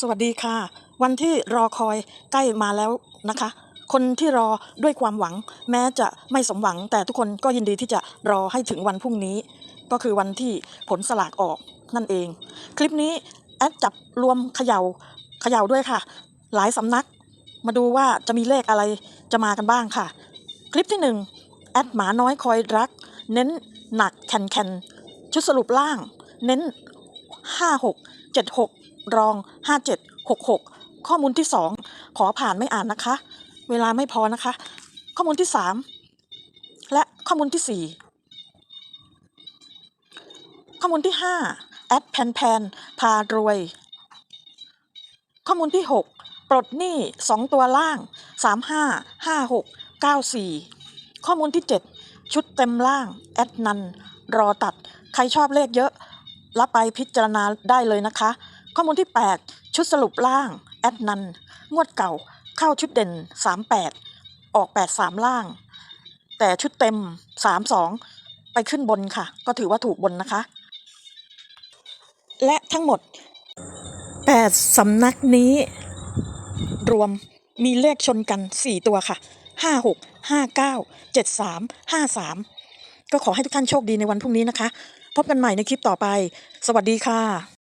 สวัสดีค่ะ วันที่รอคอยใกล้มาแล้วนะคะ คนที่รอด้วยความหวัง แม้จะไม่สมหวัง แต่ทุกคนก็ยินดีที่จะรอให้ถึงวันพรุ่งนี้ ก็คือวันที่ผลสลากออกนั่นเอง คลิปนี้แอดจับรวมเขย่าเขย่าด้วยค่ะ หลายสำนัก มาดูว่าจะมีเลขอะไรจะมากันบ้างค่ะ คลิปที่หนึ่งแอดหมาน้อยคอยรัก เน้นหนักแคนแคนชุดสรุปล่าง เน้นห้าหกเจ็ดหกรองห้าเจ็ดหกหกข้อมูลที่สองขอผ่านไม่อ่านนะคะ เวลาไม่พอนะคะ ข้อมูลที่สามและข้อมูลที่สี่ข้อมูลที่ห้าแอดแพนแพนพารวย ข้อมูลที่หก ปลดหนี้สองตัวล่างสามห้าห้าหกเก้าสี่ข้อมูลที่เจ็ดชุดเต็มล่าง แอดนัน รอตัด ใครชอบเลขเยอะ รับไปพิจารณาได้เลยนะคะ ข้อมูลที่ 8 ชุดสรุปล่าง แอดนัน งวดเก่า เข้าชุดเด่น 38 ออก 83 ล่าง แต่ชุดเต็ม 32 ไปขึ้นบนค่ะ ก็ถือว่าถูกบนนะคะ และทั้งหมด 8 สำนักนี้ รวมมีเลขชนกัน 4 ตัวค่ะ 56 59 73 53 ก็ขอให้ทุกท่านโชคดีในวันพรุ่งนี้นะคะ พบกันใหม่ในคลิปต่อไป สวัสดีค่ะ